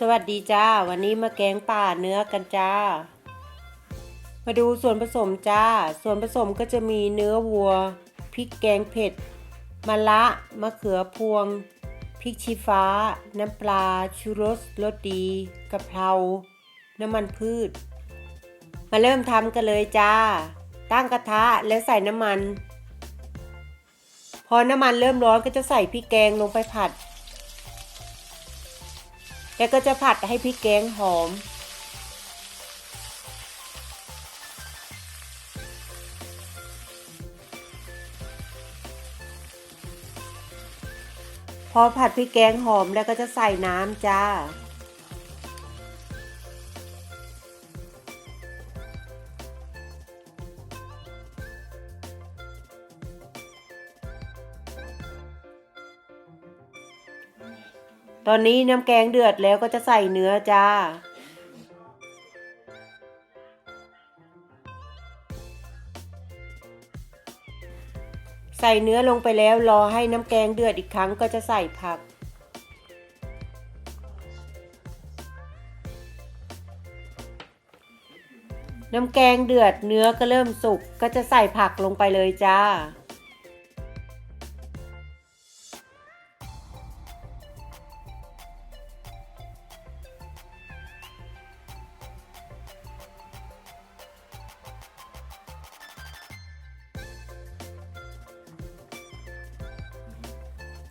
สวัสดีจ้า วันนี้มาแกงป่าเนื้อกันจ้า มาดูส่วนผสมจ้า ส่วนผสมก็จะมีเนื้อวัวพริกแกงเผ็ดมะละมะเขือพวงพริกชี้ฟ้า น้ำปลาชูรสรสดีกะเพรา น้ำมันพืช มาเริ่มทำกันเลยจ้า ตั้งกระทะแล้วใส่น้ำมัน พอน้ำมันเริ่มร้อนก็จะใส่พริกแกงลงไปผัด แล้วก็จะผัดให้พริกแกงหอม พอผัดพริกแกงหอมแล้วก็จะใส่น้ำจ้า ตอนนี้น้ำแกงเดือดแล้วก็จะใส่เนื้อจ้า ใส่เนื้อลงไปแล้วรอให้น้ำแกงเดือดอีกครั้งก็จะใส่ผัก น้ำแกงเดือดเนื้อก็เริ่มสุกก็จะใส่ผักลงไปเลยจ้า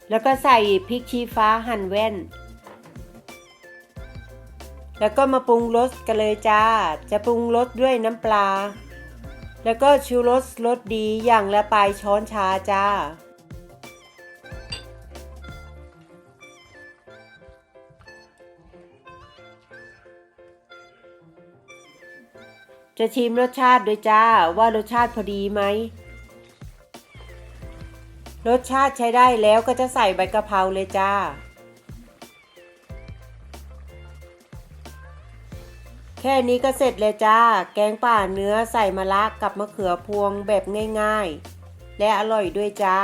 แล้วก็ใส่พริกชี้ฟ้าหั่นแว่น แล้วก็มาปรุงรสกันเลยจ้า จะปรุงรสด้วยน้ำปลา แล้วก็ชูรสรสดีอย่างละปลายช้อนชาจ้าจะชิมรสชาติด้วยจ้าว่ารสชาติพอดีไหม รสชาติใช้ได้แล้วก็จะใส่ใบกะเพราเลยจ้า แค่นี้ก็เสร็จเลยจ้า แกงป่าเนื้อใส่มะระกับมะเขือพวงแบบง่ายๆ และอร่อยด้วยจ้า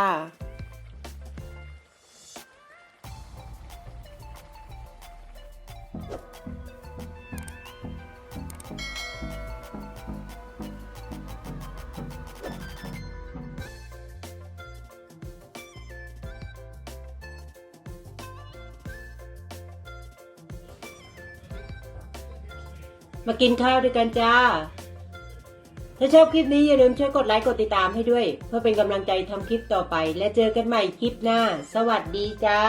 มากินข้าวด้วยกันจ้า ถ้าชอบคลิปนี้อย่าลืมช่วยกดไลค์กดติดตามให้ด้วย เพื่อเป็นกำลังใจทำคลิปต่อไป และเจอกันใหม่คลิปหน้า สวัสดีจ้า